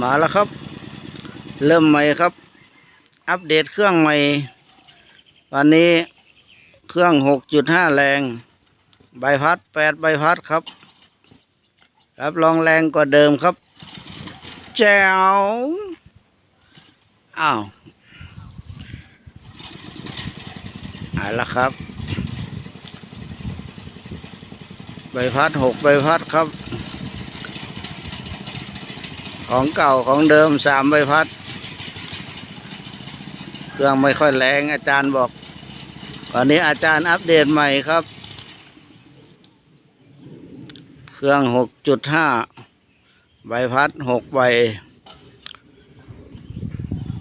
มาแล้วครับ เริ่มใหม่ครับ อัปเดตเครื่องใหม่ วันนี้เครื่อง 6.5 แรง ใบพัด 8 ใบพัดครับ รับรองแรงกว่าเดิมครับ แจ๋วอ้าวเอาละครับ ใบพัด 6 ใบพัดครับ ของเก่าของเดิมสามใบพัด เครื่องไม่ค่อยแรงอาจารย์บอกวันนี้อาจารย์อัปเดตใหม่ครับ เครื่องหกจุดห้าใบพัดหกใบ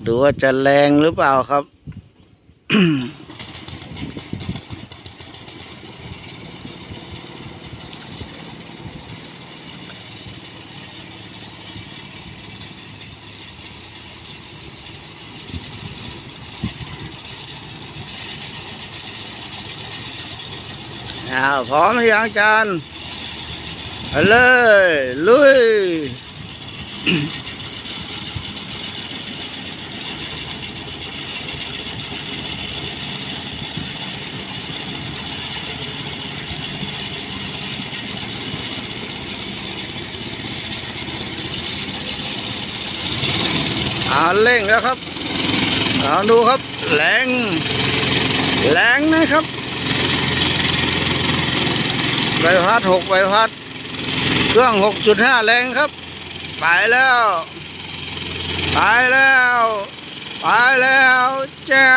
ดูว่าจะแรงหรือเปล่าครับ อ้าวพร้อมหรือยังจารย์ไปเลย ลุย เอาเร่งแล้วครับ เอาดูครับ แรง แรงนะครับ ใบพัดหกใบพัด เครื่องหกจุดห้าแรงครับ ไปแล้ว ไปแล้ว ไปแล้วแจ๋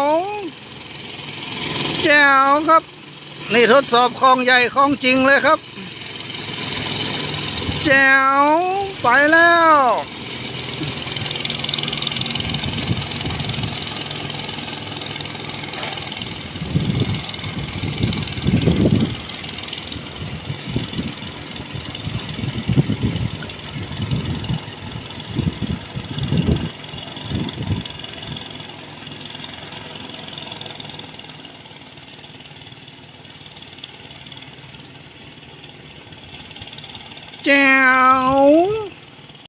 วแจ๋วครับ นี่ทดสอบคลองใหญ่คลองจริงเลยครับแจ๋วไปแล้ว แจ๋ว